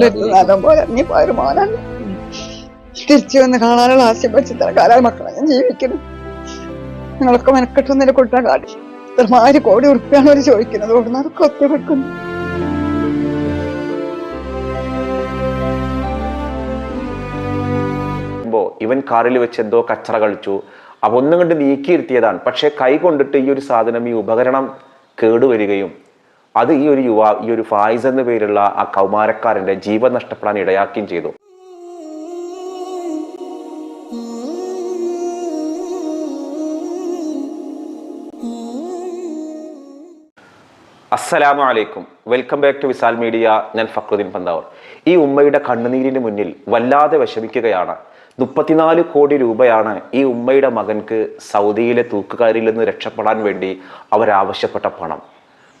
നല്ലം പോലെ ഇറങ്ങി പോയൊരു മോനാണ്. തിരിച്ചു വന്ന് കാണാനുള്ള ആശയം വെച്ച് ഇത്ര കാലം മക്കളെ ഞാൻ ജീവിക്കുന്നു. നിങ്ങളൊക്കെ മെനക്കെട്ടൊന്നില്ല കൊടുത്താൽ കാട്ടി. ഇത്രമാതിരി കോടി ഉറുപ്പിയാണ് അവർ ചോദിക്കുന്നത്. ഓടുന്ന അതൊക്കെ ഒറ്റപ്പെടുക്കുന്നു ോ ഇവൻ കാറിൽ വെച്ച് എന്തോ കച്ചറ കളിച്ചു. അപ്പൊ ഒന്നും കണ്ട് നീക്കിയിരുത്തിയതാണ് പക്ഷെ കൈ കൊണ്ടിട്ട് ഈ ഒരു സാധനം ഈ ഉപകരണം കേടുവരികയും അത് ഈ ഒരു യുവാ ഈ ഒരു ഫായിസ് എന്ന പേരുള്ള ആ കൗമാരക്കാരന്റെ ജീവൻ നഷ്ടപ്പെടാൻ ഇടയാക്കുകയും ചെയ്തു. അസ്സലാമു അലൈക്കും. Welcome back to Wisal media. ഞാൻ ഫക്രുദ്ദീൻ പന്താവർ. ഈ ഉമ്മയുടെ കണ്ണുനീരിന് മുന്നിൽ വല്ലാതെ വിഷമിക്കുകയാണ്. മുപ്പത്തിനാല് കോടി രൂപയാണ് ഈ ഉമ്മയുടെ മകൻക്ക് സൗദിയിലെ തൂക്കുകാരിൽ നിന്ന് രക്ഷപ്പെടാൻ വേണ്ടി അവരാവശ്യപ്പെട്ട പണം.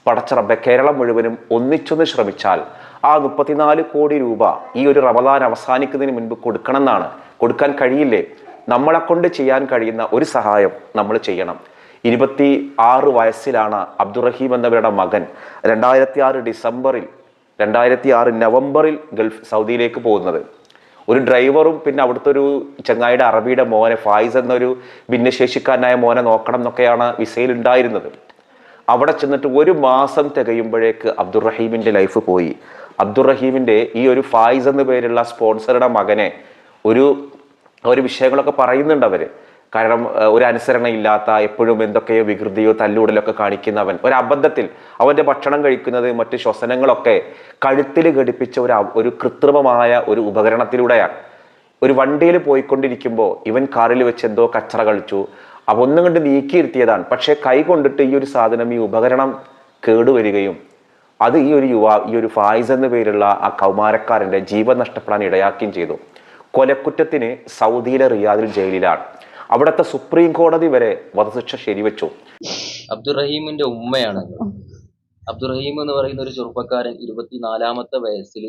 പടച്ചറബെ കേരളം മുഴുവനും ഒന്നിച്ചൊന്ന് ശ്രമിച്ചാൽ ആ മുപ്പത്തിനാല് കോടി രൂപ ഈ ഒരു റമദാൻ അവസാനിക്കുന്നതിന് മുൻപ് കൊടുക്കണമെന്നാണ്. കൊടുക്കാൻ കഴിയില്ലേ? നമ്മളെ കൊണ്ട് ചെയ്യാൻ കഴിയുന്ന ഒരു സഹായം നമ്മൾ ചെയ്യണം. ഇരുപത്തി ആറ് വയസ്സിലാണ് അബ്ദുറഹീം എന്നവരുടെ മകൻ രണ്ടായിരത്തി ആറ് ഡിസംബറിൽ രണ്ടായിരത്തി ആറ് നവംബറിൽ ഗൾഫ് സൗദിയിലേക്ക് പോകുന്നത്. ഒരു ഡ്രൈവറും പിന്നെ അവിടുത്തെ ഒരു ചങ്ങായിയുടെ അറബിയുടെ മോനെ ഫായിസ് എന്നൊരു ഭിന്നശേഷിക്കാരനായ മോനെ നോക്കണം എന്നൊക്കെയാണ് വിസയിൽ ഉണ്ടായിരുന്നത്. അവിടെ ചെന്നിട്ട് ഒരു മാസം തികയുമ്പോഴേക്ക് അബ്ദുറഹീമിന്റെ ലൈഫ് പോയി. അബ്ദുറഹീമിന്റെ ഈ ഒരു ഫായിസ് എന്ന പേരുള്ള സ്പോൺസറുടെ മകനെ ഒരു ഒരു വിഷയങ്ങളൊക്കെ പറയുന്നുണ്ട് അവർ കാരണം ഒരു അനുസരണ ഇല്ലാത്ത എപ്പോഴും എന്തൊക്കെയോ വികൃതിയോ തല്ലുകൂടലൊക്കെ കാണിക്കുന്നവൻ. ഒരു അബദ്ധത്തിൽ അവന്റെ ഭക്ഷണം കഴിക്കുന്നത് മറ്റ് ശ്വസനങ്ങളൊക്കെ കഴുത്തിൽ ഘടിപ്പിച്ച ഒരു ഒരു കൃത്രിമമായ ഒരു ഉപകരണത്തിലൂടെയാണ്. ഒരു വണ്ടിയിൽ പോയിക്കൊണ്ടിരിക്കുമ്പോൾ ഇവൻ കാറിൽ വെച്ച് എന്തോ കച്ചറ കളിച്ചു. അപ്പൊ ഒന്നും കണ്ട് നീക്കിയിരുത്തിയതാണ്. പക്ഷെ കൈ കൊണ്ടിട്ട് ഈ ഒരു സാധനം ഈ ഉപകരണം കേടുവരികയും അത് ഈ ഒരു യുവാ ഈ ഒരു ഫായിസ് എന്ന പേരുള്ള ആ കൗമാരക്കാരന്റെ ജീവൻ നഷ്ടപ്പെടാൻ ഇടയാക്കുകയും ചെയ്തു. കൊലക്കുറ്റത്തിന് സൗദിയിലെ റിയാദിൽ ജയിലിലാണ്. അവിടുത്തെ സുപ്രീം കോടതി വരെ വധശിക്ഷ ശരിവെച്ചു. അബ്ദുറഹീമിന്റെ ഉമ്മയാണ് അബ്ദുറഹീം എന്ന് പറയുന്ന ഒരു ചെറുപ്പക്കാരൻ ഇരുപത്തിനാലാമത്തെ വയസ്സിൽ.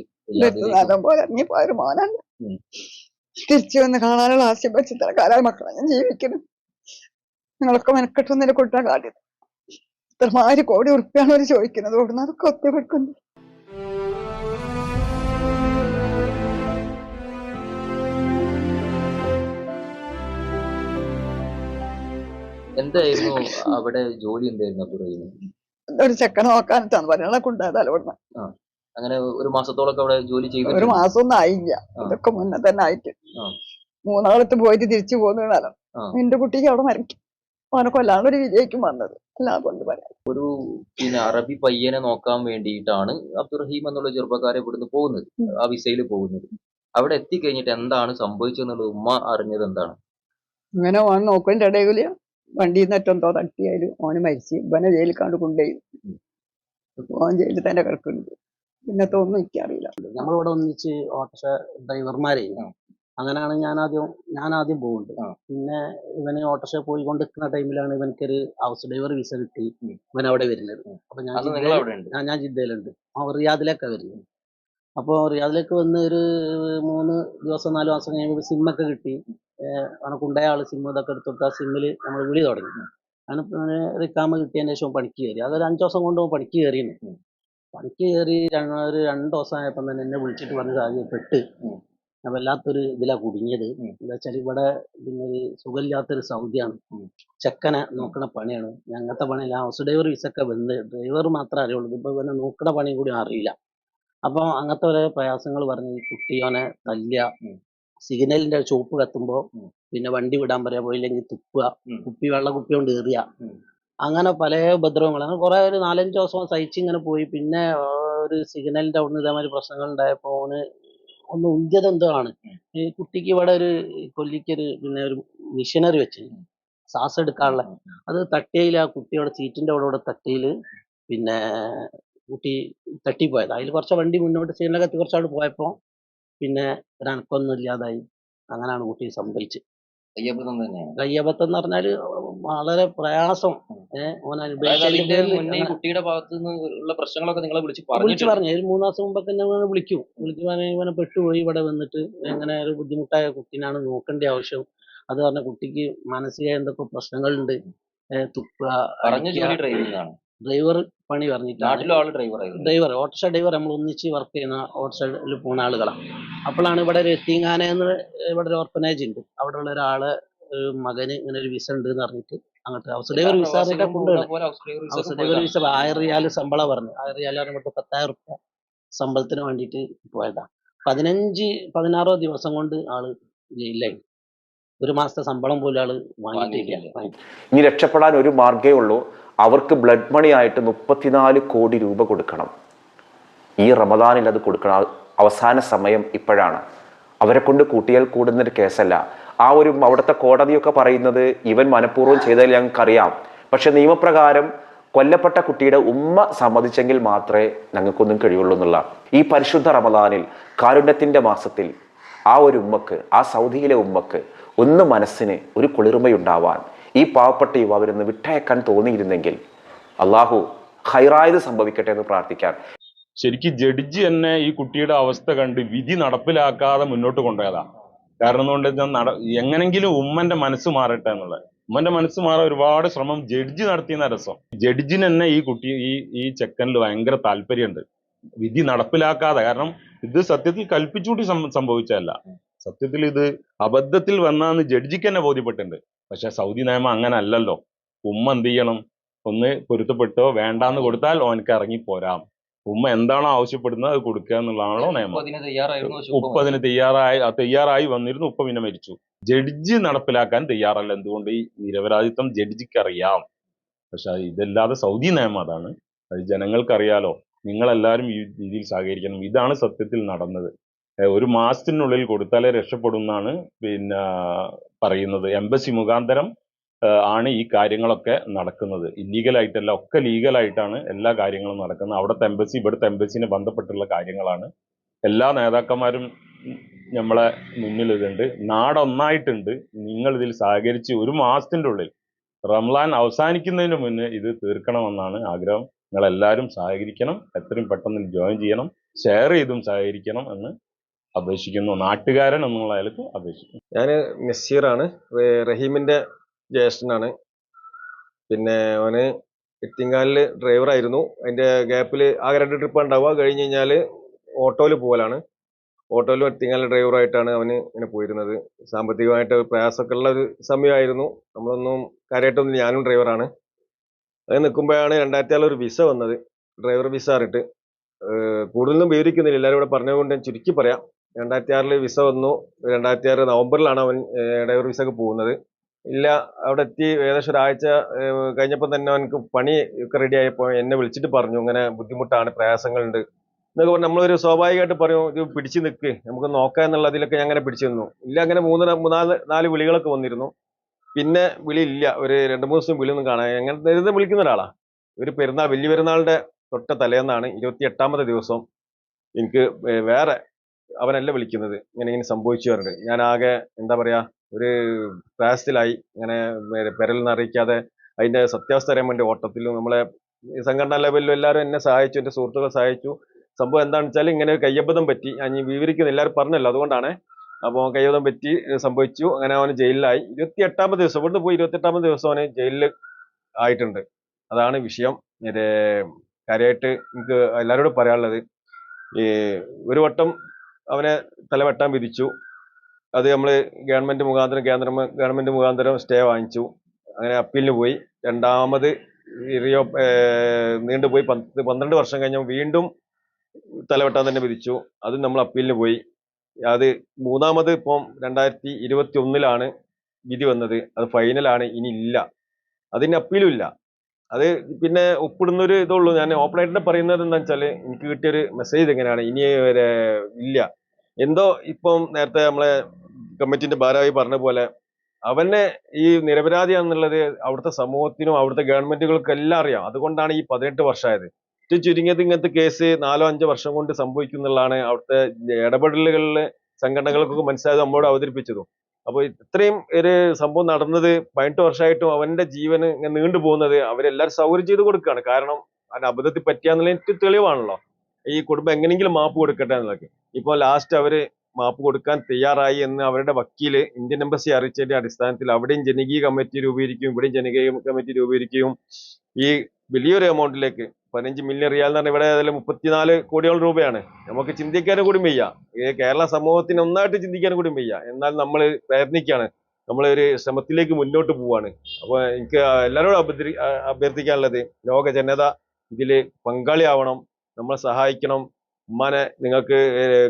തിരിച്ചു വന്ന് കാണാനുള്ള ആശയം വെച്ച് തരക്കാരായ കാലം മക്കളെ ഞാൻ ജീവിക്കുന്നു. നിങ്ങളൊക്കെ മെനക്കെട്ടൊന്നില്ല കൊടുത്താൽ കാര്യം ഇത്രമാതിരി കോടി ഉറുപ്പിയാണ് അവർ ചോദിക്കുന്നത്. അവിടുന്ന് അതൊക്കെ ഒറ്റപ്പെടുക്കുന്നു എന്തായിരുന്നു? അവിടെ ജോലി എന്തായിരുന്നു അബ്ദുറഹീം ഒരു ചെക്കനെ നോക്കാനിട്ടാണ്. പറയാനുള്ള കൊണ്ടുപോയത് ഓടുന്ന അങ്ങനെ ഒരു മാസത്തോളൊക്കെ അവിടെ ജോലി ഒരു മാസം ഒന്നും ആയില്ല ഇതൊക്കെ മുന്നേ തന്നെ ആയിട്ട്. മൂന്നാളത്ത് പോയിട്ട് തിരിച്ചു പോകുന്ന നിന്റെ എന്റെ കുട്ടിക്ക് അവിടെ മരിക്കും. അവനെ കൊല്ലാണ്ട് ഒരു വിജയിക്കും വന്നത്. കൊണ്ട് പറയാം പിന്നെ അറബി പയ്യനെ നോക്കാൻ വേണ്ടിയിട്ടാണ് അബ്ദുറഹീം എന്നുള്ള ചെറുപ്പക്കാരെ ഇവിടുന്ന് പോകുന്നത്. ആ വിസയിൽ പോകുന്നത്. അവിടെ എത്തിക്കഴിഞ്ഞിട്ട് എന്താണ് സംഭവിച്ചെന്നുള്ളത് ഉമ്മ അറിഞ്ഞത് എന്താണ്? അങ്ങനെ ഓൻ നോക്കേണ്ട ഇടയിൽ വണ്ടിയിൽ നിന്ന് എന്തോ തട്ടിയായാലും ഓന് മരിച്ച് ഇവനെ ജയിലിൽ കണ്ട് കൊണ്ടുപോയി. ഓൻ ജയിലിൽ തന്നെ കിടക്കുന്നുണ്ട്. പിന്നത്തെ ഒന്നും എനിക്കറിയില്ല. നമ്മളിവിടെ ഒന്നിച്ച് ഓട്ടോ ഡ്രൈവർമാരെ ആ. അങ്ങനെയാണ് ഞാൻ ആദ്യം ഞാൻ ആദ്യം പോകുന്നത്. പിന്നെ ഇവന് ഓട്ടോറിക്ഷ പോയി കൊണ്ടിരിക്കുന്ന ടൈമിലാണ് ഇവനക്കൊരു ഹൗസ് ഡ്രൈവർ വിസ കിട്ടി. ഇവൻ അവിടെ വരുന്നത്. അപ്പൊ ഞാൻ ജിദ്ദയിൽ- ഞാൻ ജിദ്ദയിലുണ്ട്. അവൻ റിയാദിലേക്കാ വരുന്നത് അപ്പോൾ റിയാദിലേക്ക് വന്ന് ഒരു മൂന്ന് ദിവസം നാല് മാസം കഴിയുമ്പോൾ സിമ്മൊക്കെ കിട്ടി. ഏഹ് അവനക്ക് ഉണ്ടായ ആൾ സിമ്മ ഇതൊക്കെ എടുത്തിട്ട് ആ സിമ്മിൽ നമ്മൾ വിളി തുടങ്ങി. അങ്ങനെ റിക്കാമ കിട്ടിയതിന് ശേഷം പണിക്ക് കയറി. അതൊരു അഞ്ച് ദിവസം കൊണ്ട് അവൻ പണിക്ക് കയറിയാണ്. ഉം. പണിക്ക് കയറി രണ്ട് ഒരു രണ്ട് ദിവസം ആയപ്പോൾ തന്നെ എന്നെ വിളിച്ചിട്ട് പറഞ്ഞ സാഹചര്യം പെട്ട്. ഞാൻ വല്ലാത്തൊരു ഇതിലാ കുടുങ്ങിയത്. എന്താ വെച്ചാൽ ഇവിടെ പിന്നെ ഒരു സുഖമില്ലാത്തൊരു സൗദിയാണ്. ചെക്കനെ നോക്കണ പണിയാണ്. ഞങ്ങത്തെ പണി പണിയില്ല. ഹൗസ് ഡ്രൈവർ വിസൊക്കെ വന്ന് ഡ്രൈവർ മാത്രമേ അറിയുള്ളൂ. ഇപ്പൊ ഇവനെ നോക്കണ പണിയും കൂടി അറിയില്ല. അപ്പോൾ അങ്ങനത്തെ ഓരോ പ്രയാസങ്ങൾ പറഞ്ഞ് കുട്ടിയോനെ തല്ലുക. ഉം. സിഗ്നലിന്റെ ചോപ്പ് കത്തുമ്പോൾ പിന്നെ വണ്ടി വിടാൻ പറയാ പോയില്ലെങ്കിൽ തുപ്പുക. കുപ്പി വെള്ള കുപ്പി കൊണ്ട് എറിയ. അങ്ങനെ പല ഉപദ്രവങ്ങൾ. അങ്ങനെ കുറെ ഒരു നാലഞ്ച് ദിവസം സഹിച്ച് ഇങ്ങനെ പോയി. പിന്നെ ഒരു സിഗ്നലിന്റെ അവിടുന്ന് ഇതേമാതിരി പ്രശ്നങ്ങൾ ഉണ്ടായപ്പോ ഓന് ഒന്ന് ഉന്തിയത് എന്തോ ആണ് ഈ കുട്ടിക്ക് ഇവിടെ ഒരു കൊല്ലിക്കൊരു പിന്നെ ഒരു മിഷനറി വെച്ച് ശ്വാസം എടുക്കാനുള്ള. അത് തട്ടിയയിൽ ആ കുട്ടിയുടെ സീറ്റിന്റെ അവിടെ ഇവിടെ തട്ടിയിൽ പിന്നെ കുട്ടി തട്ടിപ്പോയത്. അതിൽ കുറച്ച് വണ്ടി മുന്നോട്ട് സീനിലകത്ത് കുറച്ചാട് പോയപ്പോൾ പിന്നെ ഒരനക്കൊന്നും ഇല്ലാതായി. അങ്ങനെയാണ് കുട്ടി സംഭവിച്ചത്. അയ്യപ്പൻ തന്നെയാണ് കയ്യബദ്ധം എന്ന് പറഞ്ഞാൽ വളരെ പ്രയാസം. കുട്ടിയുടെ ഭാഗത്ത് നിന്നുള്ള പ്രശ്നങ്ങളൊക്കെ നിങ്ങളെ വിളിച്ച് വിളിച്ചു പറഞ്ഞു. ഒരു മൂന്ന് ദിവസം മുമ്പൊക്കെ എന്നെ വിളിക്കും. വിളിച്ചു പറഞ്ഞാൽ ഇവനെ പെട്ടുപോയി ഇവിടെ വന്നിട്ട് എങ്ങനെ ഒരു ബുദ്ധിമുട്ടായ കുട്ടീനാണ് നോക്കേണ്ട ആവശ്യം. അത് പറഞ്ഞ കുട്ടിക്ക് മാനസിക എന്തൊക്കെ പ്രശ്നങ്ങളുണ്ട്. തുപ്പ പറഞ്ഞു. ജോലി ആണ് ഡ്രൈവർ പണി പറഞ്ഞിട്ട് ഡ്രൈവർ ഓട്ടോറിക്ഷ ഡ്രൈവർ നമ്മൾ ഒന്നിച്ച് വർക്ക് ചെയ്യുന്ന ഓട്ടോറിക്ഷയിൽ പോകുന്ന ആളുകളാണ് അപ്പോഴാണ് ഇവിടെ ഒരു എത്തിങ്ങാന എന്ന് ഇവിടെ ഒരു ഓർഫനേജ് ഉണ്ട്. അവിടെ ഉള്ള ഒരാൾ മകന് ഇങ്ങനെ ഒരു വിസ ഉണ്ട് എന്ന് പറഞ്ഞിട്ട് അങ്ങോട്ട് house driver visa house driver visa ആയിരം റിയാൽ ശമ്പളം പറഞ്ഞു. ആയിരം റിയാൽ പറഞ്ഞിട്ട് പത്തായിരം റുപ്യ ശമ്പളത്തിന് വേണ്ടിയിട്ട് പോയതാ. പതിനഞ്ച് പതിനാറോ ദിവസം കൊണ്ട് ആൾ ജയിലിലായി. ഒരു മാസത്തെ ശമ്പളം പോലും ആൾ വാങ്ങിയിട്ടില്ല. ഇനി രക്ഷപ്പെടാൻ ഒരു മാർഗേ ഉള്ളൂ. അവർക്ക് ബ്ലഡ് മണി ആയിട്ട് മുപ്പത്തിനാല് കോടി രൂപ കൊടുക്കണം. ഈ റമദാനിൽ അത് കൊടുക്കണം. അവസാന സമയം ഇപ്പോഴാണ്. അവരെ കൊണ്ട് കൂട്ടിയാൽ കൂടുന്നൊരു കേസല്ല. ആ ഒരു അവിടുത്തെ കോടതിയൊക്കെ പറയുന്നത് ഇവൻ മനഃപൂർവം ചെയ്തതിൽ ഞങ്ങൾക്കറിയാം. പക്ഷെ നിയമപ്രകാരം കൊല്ലപ്പെട്ട കുട്ടിയുടെ ഉമ്മ സമ്മതിച്ചെങ്കിൽ മാത്രമേ ഞങ്ങൾക്കൊന്നും കഴിയുള്ളൂ എന്നുള്ള ഈ പരിശുദ്ധ റമദാനിൽ കാരുണ്യത്തിന്റെ മാസത്തിൽ ആ ഒരു ഉമ്മക്ക് ആ സൗദിയിലെ ഉമ്മക്ക് ഒന്ന് മനസ്സിന് ഒരു കുളിർമയുണ്ടാവാൻ ഈ പാവപ്പെട്ട യുവാവിനൊന്ന് വിട്ടയക്കാൻ തോന്നിയിരുന്നെങ്കിൽ അള്ളാഹു ഹൈറായത് സംഭവിക്കട്ടെ എന്ന് പ്രാർത്ഥിക്കാം. ശരിക്കും ജഡ്ജി തന്നെ ഈ കുട്ടിയുടെ അവസ്ഥ കണ്ട് വിധി നടപ്പിലാക്കാതെ മുന്നോട്ട് കൊണ്ടുപോയതാ. കാരണം നട എങ്ങനെങ്കിലും ഉമ്മന്റെ മനസ്സ് മാറട്ടെ എന്നുള്ളത്. ഉമ്മന്റെ മനസ്സ് മാറാൻ ഒരുപാട് ശ്രമം ജഡ്ജി നടത്തിയെന്ന രസം. ജഡ്ജിന് തന്നെ ഈ കുട്ടി ഈ ഈ ചെക്കനിൽ ഭയങ്കര താല്പര്യമുണ്ട്. വിധി നടപ്പിലാക്കാതെ കാരണം ഇത് സത്യത്തിൽ കൽപ്പിച്ചുകൂട്ടി സംഭവിച്ചതല്ല. സത്യത്തിൽ ഇത് അബദ്ധത്തിൽ വന്നാന്ന് ജഡ്ജിക്ക് തന്നെ ബോധ്യപ്പെട്ടിട്ടുണ്ട്. പക്ഷെ സൗദി നിയമം അങ്ങനെ അല്ലല്ലോ ഉമ്മ എന്ത് ചെയ്യണം? ഒന്ന് പൊരുത്തപ്പെട്ടോ വേണ്ടാന്ന് കൊടുത്താൽ ഓനക്ക് ഇറങ്ങി പോരാം. ഉമ്മ എന്താണോ ആവശ്യപ്പെടുന്നത് അത് കൊടുക്കുക എന്നുള്ളതാണല്ലോ നിയമം. ഉപ്പ അതിന് തയ്യാറായി തയ്യാറായി വന്നിരുന്നു ഉപ്പ പിന്നെ മരിച്ചു. ജഡ്ജി നടപ്പിലാക്കാൻ തയ്യാറല്ല. എന്തുകൊണ്ട് ഈ നിരപരാധിത്വം ജഡ്ജിക്ക് അറിയാം പക്ഷെ ഇതല്ലാതെ സൗദി നിയമം അതാണ്. അത് ജനങ്ങൾക്കറിയാലോ. നിങ്ങളെല്ലാവരും ഈ രീതിയിൽ സഹകരിക്കണം. ഇതാണ് സത്യത്തിൽ നടന്നത്. ഒരു മാസത്തിനുള്ളിൽ കൊടുത്താലേ രക്ഷപ്പെടും പിന്നെ പറയുന്നത്. എംബസി മുഖാന്തരം ആണ് ഈ കാര്യങ്ങളൊക്കെ നടക്കുന്നത്. ഇല്ലീഗലായിട്ടല്ല ഒക്കെ ലീഗലായിട്ടാണ് എല്ലാ കാര്യങ്ങളും നടക്കുന്നത്. അവിടുത്തെ എംബസി ഇവിടുത്തെ എംബസിനെ ബന്ധപ്പെട്ടുള്ള കാര്യങ്ങളാണ്. എല്ലാ നേതാക്കന്മാരും നമ്മളെ മുന്നിൽ ഇതുണ്ട് നാടൊന്നായിട്ടുണ്ട്. നിങ്ങൾ ഇതിൽ സഹകരിച്ച് ഒരു മാസത്തിന്റെ ഉള്ളിൽ റംലാൻ അവസാനിക്കുന്നതിന് മുന്നേ ഇത് തീർക്കണമെന്നാണ് ആഗ്രഹം. നിങ്ങൾ എല്ലാവരും സഹകരിക്കണം എത്രയും പെട്ടെന്ന് ജോയിൻ ചെയ്യണം ഷെയർ ചെയ്തും സഹകരിക്കണം എന്ന് അപേക്ഷിക്കുന്നു. നാട്ടുകാരൻ എന്നുള്ള അയാൾക്ക് അപേക്ഷിക്കുന്നു. ഞാൻ നസീറാണ് റഹീമിന്റെ ജ്യേഷ്ഠനാണ്. പിന്നെ അവന് ഇത്തിങ്കാലിൽ ഡ്രൈവറായിരുന്നു അതിന്റെ ഗ്യാപ്പിൽ ആകെ രണ്ട് ട്രിപ്പ് ഉണ്ടാവുക. കഴിഞ്ഞ് കഴിഞ്ഞാൽ ഓട്ടോയിൽ പോകലാണ് ഓട്ടോയിൽ എത്തിങ്കാലിൽ ഡ്രൈവറായിട്ടാണ് അവന് ഇങ്ങനെ പോയിരുന്നത്. സാമ്പത്തികമായിട്ട് പ്രയാസമൊക്കെ ഉള്ള ഒരു സമയമായിരുന്നു. നമ്മളൊന്നും കാര്യമായിട്ടൊന്നും ഞാനും ഡ്രൈവറാണ് അത് നിൽക്കുമ്പോഴാണ് രണ്ടായിരത്തി ആറിൽ ഒരു വിസ വന്നത്. ഡ്രൈവർ വിസ അറിയിട്ട് കൂടുതലൊന്നും വിവരിക്കുന്നില്ല. എല്ലാവരും ഇവിടെ പറഞ്ഞതുകൊണ്ട് ഞാൻ ചുരുക്കി പറയാം. രണ്ടായിരത്തി ആറിൽ വിസ വന്നു. രണ്ടായിരത്തി ആറ് നവംബറിലാണ് അവൻ ഡ്രൈവർ വിസക്ക് പോകുന്നത്. ഇല്ല അവിടെ എത്തി ഏകദേശം ഒരാഴ്ച കഴിഞ്ഞപ്പോൾ തന്നെ അവനക്ക് പണി ഒക്കെ റെഡി ആയപ്പോൾ എന്നെ വിളിച്ചിട്ട് പറഞ്ഞു ഇങ്ങനെ ബുദ്ധിമുട്ടാണ് പ്രയാസങ്ങളുണ്ട്. എന്നൊക്കെ പറഞ്ഞ് നമ്മളൊരു സ്വാഭാവികമായിട്ട് പറയും ഇത് പിടിച്ചു നിൽക്ക് നമുക്ക് നോക്കാം എന്നുള്ളതിലൊക്കെ ഞാൻ അങ്ങനെ പിടിച്ചു നിന്നു. ഇല്ല അങ്ങനെ മൂന്ന് നാല് നാല് വിളികളൊക്കെ വന്നിരുന്നു. പിന്നെ വിളിയില്ല. ഒരു രണ്ട് മൂന്ന് ദിവസം വിളിയൊന്നും കാണാൻ. അങ്ങനെ നേരത്തെ വിളിക്കുന്ന ഒരാളാ. ഒരു പെരുന്നാൾ വലിയ പെരുന്നാളിന്റെ തൊട്ട തലേന്നാണ് ഇരുപത്തി എട്ടാമത്തെ ദിവസം എനിക്ക് വേറെ അവനല്ല വിളിക്കുന്നത്. ഇങ്ങനെ ഇങ്ങനെ സംഭവിച്ചു പറഞ്ഞിട്ട്. ഞാൻ ആകെ എന്താ പറയാ ഒരു പ്രയാസത്തിലായി ഇങ്ങനെ പെരലെന്ന് അറിയിക്കാതെ അതിന്റെ സത്യാവസ്ഥ അറിയാൻ വേണ്ടി ഓട്ടത്തിലും നമ്മളെ സംഘടനാ ലെവലിലും എല്ലാവരും എന്നെ സഹായിച്ചു. എന്റെ സുഹൃത്തുക്കൾ സഹായിച്ചു. സംഭവം എന്താണെന്ന് വെച്ചാൽ ഇങ്ങനെ കയ്യബദ്ധം പറ്റി. ഞാൻ വിവരിക്കുന്നില്ല വിവരിക്കുന്ന എല്ലാവരും പറഞ്ഞല്ലോ. അതുകൊണ്ടാണ് അപ്പോൾ കയ്യബദ്ധം പറ്റി സംഭവിച്ചു. അങ്ങനെ അവന് ജയിലിലായി. ഇരുപത്തി എട്ടാമത്തെ ദിവസം ഇവിടുന്ന് പോയി ഇരുപത്തി എട്ടാമത്തെ ദിവസം അവന് ജയിലിൽ ആയിട്ടുണ്ട്. അതാണ് വിഷയം. ഇത് കാര്യമായിട്ട് എനിക്ക് എല്ലാവരോടും പറയാനുള്ളത് ഈ ഒരു വട്ടം അവനെ തലവെട്ടാൻ വിധിച്ചു. അത് നമ്മൾ ഗവൺമെന്റ് മുഖാന്തരം കേന്ദ്ര ഗവൺമെന്റ് മുഖാന്തരം സ്റ്റേ വാങ്ങിച്ചു. അങ്ങനെ അപ്പീലിന് പോയി. രണ്ടാമത് റിയോ നീണ്ടുപോയി. പത്ത് പന്ത്രണ്ട് വർഷം കഴിഞ്ഞ വീണ്ടും തലവെട്ടാൻ തന്നെ വിധിച്ചു. അത് നമ്മൾ അപ്പീലിന് പോയി. അത് മൂന്നാമത് ഇപ്പം രണ്ടായിരത്തി ഇരുപത്തി ഒന്നിലാണ് വിധി വന്നത്. അത് ഫൈനലാണ് ഇനി ഇല്ല. അതിന് അപ്പീലും ഇല്ല അത് പിന്നെ ഒപ്പിടുന്ന ഒരു ഇതുള്ളൂ. ഞാൻ ഓപ്പണായിട്ട് പറയുന്നത് എന്താ വെച്ചാൽ എനിക്ക് കിട്ടിയൊരു മെസ്സേജ് എങ്ങനെയാണ് ഇനി വരെ ഇല്ല. എന്തോ ഇപ്പം നേരത്തെ നമ്മളെ കമ്മിറ്റിന്റെ ഭാരവാഹി പറഞ്ഞ പോലെ അവനെ ഈ നിരപരാധിയാണെന്നുള്ളത് അവിടുത്തെ സമൂഹത്തിനും അവിടുത്തെ ഗവൺമെന്റുകൾക്കും എല്ലാം അറിയാം. അതുകൊണ്ടാണ് ഈ പതിനെട്ട് വർഷമായത്. ചുരുങ്ങിയത് ഇങ്ങനത്തെ കേസ് നാലോ അഞ്ചോ വർഷം കൊണ്ട് സംഭവിക്കും എന്നുള്ളതാണ് അവിടുത്തെ ഇടപെടലുകളിലെ സംഘടനകൾക്കൊക്കെ മനസ്സിലായത് നമ്മളോട് അവതരിപ്പിച്ചതും. അപ്പോൾ ഇത്രയും ഒരു സംഭവം നടന്നത് പതിനെട്ട് വർഷമായിട്ടും അവന്റെ ജീവന് ഇങ്ങനെ നീണ്ടു പോകുന്നത് അവരെല്ലാവരും സൗകര്യം ചെയ്ത് കൊടുക്കുകയാണ്. കാരണം അതിന് അബദ്ധത്തിൽ പറ്റിയാന്നുള്ള തെളിവാണല്ലോ. ഈ കുടുംബം എങ്ങനെയെങ്കിലും മാപ്പ് കൊടുക്കട്ടെ എന്നൊക്കെ. ഇപ്പോൾ ലാസ്റ്റ് അവർ മാപ്പ് കൊടുക്കാൻ തയ്യാറായി എന്ന് അവരുടെ വക്കീൽ ഇന്ത്യൻ എംബസി അറിയിച്ചതിന്റെ അടിസ്ഥാനത്തിൽ അവിടെയും ജനകീയ കമ്മിറ്റി രൂപീകരിക്കും ഇവിടെയും ജനകീയ കമ്മിറ്റി രൂപീകരിക്കുകയും ഈ വലിയൊരു എമൗണ്ടിലേക്ക് പതിനഞ്ച് മില്യൺ റിയാൽ എന്ന് പറഞ്ഞാൽ ഇവിടെ ഏതായാലും മുപ്പത്തിനാല് കോടിയോളം രൂപയാണ്. നമുക്ക് ചിന്തിക്കാനും കൂടി വയ്യ. ഈ കേരള സമൂഹത്തിന് ഒന്നായിട്ട് ചിന്തിക്കാനും കൂടി വയ്യ. എന്നാൽ നമ്മൾ പ്രയത്നിക്കുകയാണ്. നമ്മൾ ഒരു ശ്രമത്തിലേക്ക് മുന്നോട്ട് പോവാണ് അപ്പോൾ എനിക്ക് എല്ലാവരോടും അഭ്യർത്ഥി അഭ്യർത്ഥിക്കാനുള്ളത് ലോക ജനത ഇതിൽ പങ്കാളിയാവണം. നമ്മളെ സഹായിക്കണം. ഉമ്മാനെ നിങ്ങൾക്ക്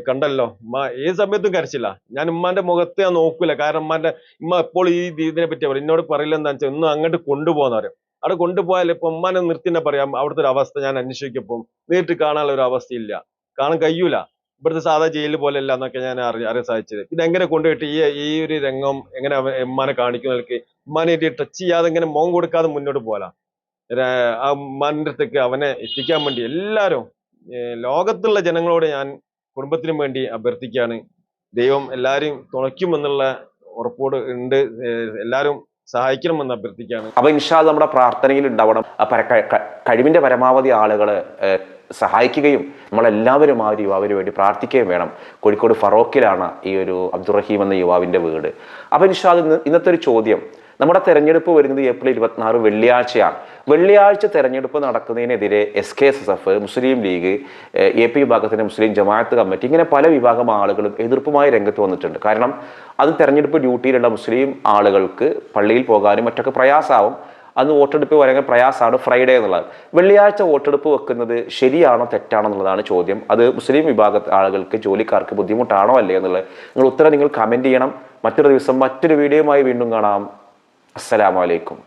കണ്ടല്ലോ. ഉമ്മ ഏത് സമയത്തും കരച്ചില്ല. ഞാൻ ഉമ്മാന്റെ മുഖത്ത് ഞാൻ നോക്കൂല. കാരണം ഉമ്മാന്റെ ഉമ്മ എപ്പോൾ ഈ ഇതിനെ പറ്റി പറയും എന്നോട് പറയില്ല എന്താ വെച്ചാൽ ഒന്നും അങ്ങോട്ട് കൊണ്ടുപോകുന്ന പറയും. അവിടെ കൊണ്ടുപോയാൽ ഇപ്പൊ ഉമ്മാനെ നിർത്തി തന്നെ പറയാം അവിടുത്തെ ഒരു അവസ്ഥ ഞാൻ അന്വേഷിക്കപ്പം നേരിട്ട് കാണാനുള്ള ഒരു അവസ്ഥയില്ല. കാണാൻ കഴിയൂല. ഇവിടുത്തെ സാധാ ജയിലിൽ പോലെ അല്ല എന്നൊക്കെ ഞാൻ അറിയാൻ അറിയാൻ സാധിച്ചത്. പിന്നെ എങ്ങനെ കൊണ്ടുപോയിട്ട് ഈ ഈ ഒരു രംഗം എങ്ങനെ ഉമ്മാനെ കാണിക്കുന്നവർക്ക് ഉമ്മാനെ ടച്ച് ചെയ്യാതെ ഇങ്ങനെ മോൻ കൊടുക്കാതെ മുന്നോട്ട് പോലാ ആ ഉമ്മാന്റെ അടുത്തേക്ക് അവനെ എത്തിക്കാൻ വേണ്ടി എല്ലാവരും ലോകത്തുള്ള ജനങ്ങളോട് ഞാൻ കുടുംബത്തിനും വേണ്ടി അഭ്യർത്ഥിക്കുകയാണ്. ദൈവം എല്ലാവരെയും തുണയ്ക്കുമെന്നുള്ള ഉറപ്പോട് ഉണ്ട്. എല്ലാവരും സഹായിക്കണമെന്ന് അഭ്യർത്ഥിക്കുകയാണ്. അപ്പൊ ഇൻഷാൽ നമ്മുടെ പ്രാർത്ഥനയിൽ ഉണ്ടാവണം. കഴിവിന്റെ പരമാവധി ആളുകളെ സഹായിക്കുകയും നമ്മളെല്ലാവരും ആ ഒരു യുവാവിന് വേണ്ടി പ്രാർത്ഥിക്കുകയും വേണം. കോഴിക്കോട് ഫറോക്കിലാണ് ഈ ഒരു അബ്ദുറഹീം എന്ന യുവാവിന്റെ വീട്. അപ്പൊ ഇൻഷാദ് ഇന്ന് ഇന്നത്തെ ഒരു ചോദ്യം നമ്മുടെ തെരഞ്ഞെടുപ്പ് വരുന്നത് ഏപ്രിൽ ഇരുപത്തിനാറ് വെള്ളിയാഴ്ചയാണ്. വെള്ളിയാഴ്ച തെരഞ്ഞെടുപ്പ് നടക്കുന്നതിനെതിരെ S K S S F Muslim League A P വിഭാഗത്തിന്റെ മുസ്ലിം ജമാഅത്ത് കമ്മിറ്റി ഇങ്ങനെ പല വിഭാഗം ആളുകളും എതിർപ്പുമായി രംഗത്ത് വന്നിട്ടുണ്ട്. കാരണം അത് തെരഞ്ഞെടുപ്പ് ഡ്യൂട്ടിയിലുള്ള മുസ്ലിം ആളുകൾക്ക് പള്ളിയിൽ പോകാനും മറ്റൊക്കെ പ്രയാസമാവും അന്ന് വോട്ടെടുപ്പ് വരാൻ പ്രയാസമാണ് ഫ്രൈഡേ എന്നുള്ളത്. വെള്ളിയാഴ്ച വോട്ടെടുപ്പ് വെക്കുന്നത് ശരിയാണോ തെറ്റാണോ എന്നുള്ളതാണ് ചോദ്യം. അത് മുസ്ലിം വിഭാഗ ആളുകൾക്ക് ജോലിക്കാർക്ക് ബുദ്ധിമുട്ടാണോ അല്ലേ എന്നുള്ളത് നിങ്ങൾ ഉത്തരം നിങ്ങൾ കമന്റ് ചെയ്യണം. മറ്റൊരു ദിവസം മറ്റൊരു വീഡിയോയുമായി വീണ്ടും കാണാം. അസ്സലാമലൈക്കും